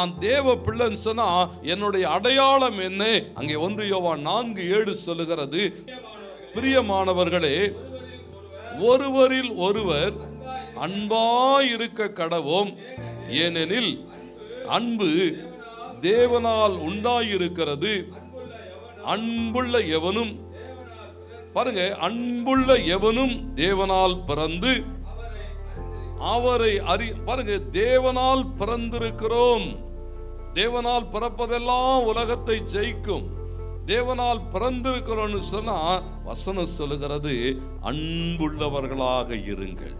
நான் தேவ பிள்ளைன்னு சொன்னா என்னுடைய அடையாளம் என்ன? அங்கே ஒன்று யோவா நான்கு ஏழு சொல்லுகிறது. பிரியமானவர்களே ஒருவரில் ஒருவர் அன்பாயிருக்க கடவோம். ஏனெனில் அன்பு தேவனால் உண்டாயிருக்கிறது. அன்புள்ள எவனும் பாருங்க அன்புள்ள எவனும் தேவனால் பிறந்து அவரை அறி பாருங்க தேவனால் பிறந்திருக்கிறோம். தேவனால் பிறப்பதெல்லாம் உலகத்தை ஜெயிக்கும். தேவனால் பிறந்திருக்கிறோம்னு சொன்னா வசனம் சொல்லுகிறது அன்புள்ளவர்களாக இருங்கள்.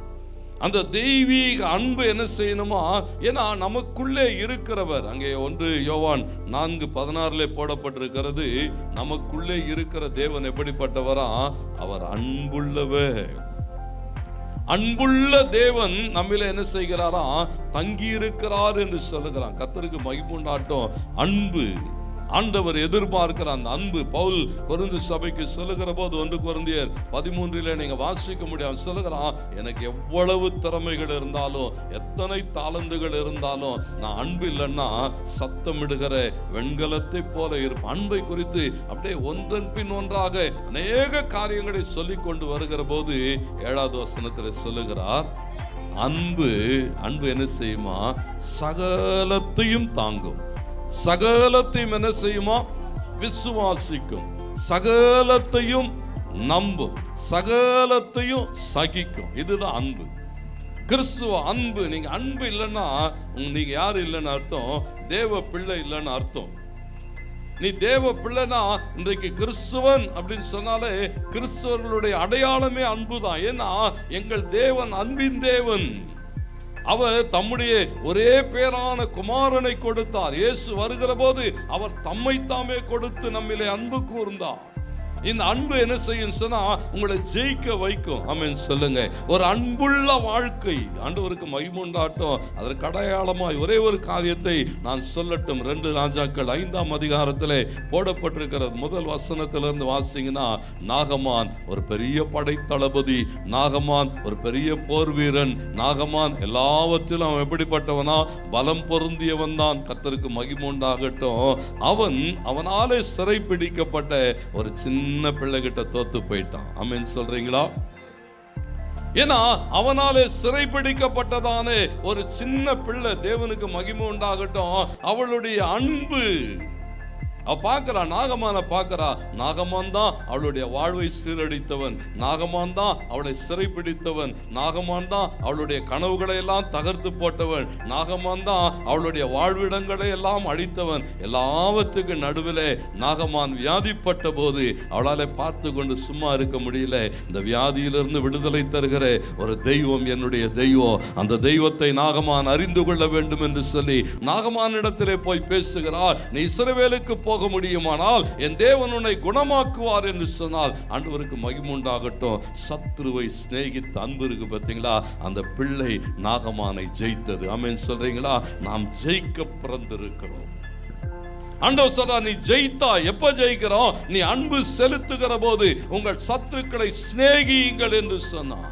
அந்த தெய்வீக அன்பு என்ன செய்யணுமா? ஏன்னா நமக்குள்ளே இருக்கிறவர் அங்கே ஒன்று யோவான் நான்கு பதினாறுல போடப்பட்டிருக்கிறது நமக்குள்ளே இருக்கிற தேவன் எப்படிப்பட்டவரா? அவர் அன்புள்ளவர். அன்புள்ள தேவன் நம்மள என்ன செய்கிறாரா? தங்கி இருக்கிறார் என்று சொல்லுகிறான். கத்தருக்கு மகிமுண்டாட்டம் அன்பு. ஆண்டவர் எதிர்பார்க்கிற அந்த அன்பு பவுல் கொருந்து சபைக்கு சொல்லுகிற போது ஒன்று குருந்தியர் பதிமூன்றில் நீங்க வாசிக்க முடியும். சொல்லுகிறான் எனக்கு எவ்வளவு திறமைகள் இருந்தாலும் எத்தனை தாளந்துகள் இருந்தாலும் நான் அன்பு இல்லைன்னா சத்தமிடுகிற வெண்கலத்தை போல இருப்பேன். அன்பை குறித்து அப்படியே ஒன்றன் பின் ஒன்றாக அநேக காரியங்களை சொல்லி கொண்டு வருகிற போது ஏழாவது வசனத்தில் சொல்லுகிறார் அன்பு அன்பு என்ன செய்யுமா? சகலத்தையும் தாங்கும். சகலத்தையும் என்ன செய்யுமா? விசுவாசிக்கும். சகலத்தையும் நம்பும் சகலத்தையும் சகிக்கும். இதுதான் அன்பு. கிறிஸ்துவ அன்பு. நீங்க அன்பு இல்லைன்னா நீங்க யாரு இல்லைன்னு அர்த்தம்? தேவ பிள்ளை இல்லைன்னு அர்த்தம். நீ தேவ பிள்ளைனா இன்றைக்கு கிறிஸ்துவன் அப்படின்னு சொன்னாலே கிறிஸ்துவர்களுடைய அடையாளமே அன்பு தான் ஏன்னா எங்கள் தேவன் அன்பின் தேவன். அவர் தம்முடைய ஒரே பேரான குமாரனை கொடுத்தார். இயேசு வருகிற போது அவர் தம்மைத்தாமே கொடுத்து நம்மிலே அன்பு கூர்ந்தார். இந்த அன்பு என்ன செய்யும் சொன்னா உங்களை ஜெயிக்க வைக்கும். அமீன் சொல்லுங்க. ஒரு அன்புள்ள வாழ்க்கை. ஆண்டவருக்கு மகிமுண்டாட்டம் அதற்கு அடையாளமாய் ஒரே ஒரு காரியத்தை நான் சொல்லட்டும். ரெண்டு ராஜாக்கள் ஐந்தாம் அதிகாரத்தில் போடப்பட்டிருக்கிறது. முதல் வசனத்திலிருந்து வாசிங்கன்னா நாகமான் ஒரு பெரிய படைத்தளபதி நாகமான் ஒரு பெரிய போர் வீரன் நாகமான் எல்லாவற்றிலும் அவன் எப்படிப்பட்டவனா? பலம் பொருந்தியவன் தான். கத்தருக்கு மகிமுண்டாகட்டும் அவன் அவனாலே சிறை பிடிக்கப்பட்ட ஒரு சின்ன பிள்ளைகிட்ட தோத்து போயிட்டான். அமீன் சொல்றீங்களா? ஏன்னா அவனாலே சிறைப்பிடிக்கப்பட்டதானே ஒரு சின்ன பிள்ளை தேவனுக்கு மகிமை உண்டாகட்டும். அவளுடைய அன்பு. அவ பார்க்கிறா நாகமான பார்க்கிறா. நாகமான் தான் அவளுடைய வாழ்வை சீரழித்தவன். நாகமான் தான் அவளை சிறைப்பிடித்தவன். நாகமான் தான் அவளுடைய கனவுகளை எல்லாம் தகர்த்து போட்டவன். நாகமான் தான் அவளுடைய வாழ்விடங்களை எல்லாம் அழித்தவன். எல்லாவற்றுக்கு நடுவிலே நாகமான் வியாதிப்பட்ட போது அவளால் பார்த்து கொண்டு சும்மா இருக்க முடியல. இந்த வியாதியிலிருந்து விடுதலை தருகிற ஒரு தெய்வம் என்னுடைய தெய்வம். அந்த தெய்வத்தை நாகமான் அறிந்து கொள்ள வேண்டும் என்று சொல்லி நாகமானிடத்திலே போய் பேசுகிறார் நீ இஸ்ரவேலுக்கு போக முடியுமானால் என் தேவன் உன்னை குணமாக்குவார் என்று சொன்னால் ஆண்டவருக்கு மகிமுண்டாகட்டும் சத்ருவை சிநேகித்த அன்பு இருக்கு பார்த்தீங்களா? அந்த பிள்ளை நாகமானை ஜெயித்தது. அமேன் சொல்றீங்களா? நாம் ஜெயிக்க பிறந்திருக்கிறோம். ஆண்டவர் சொல்றா நீ ஜெயித்தா எப்ப ஜெயிக்கிறோம்? நீ அன்பு செலுத்துகிற போது உங்கள் சத்துருக்களை சிநேகியுங்கள் என்று சொன்னான்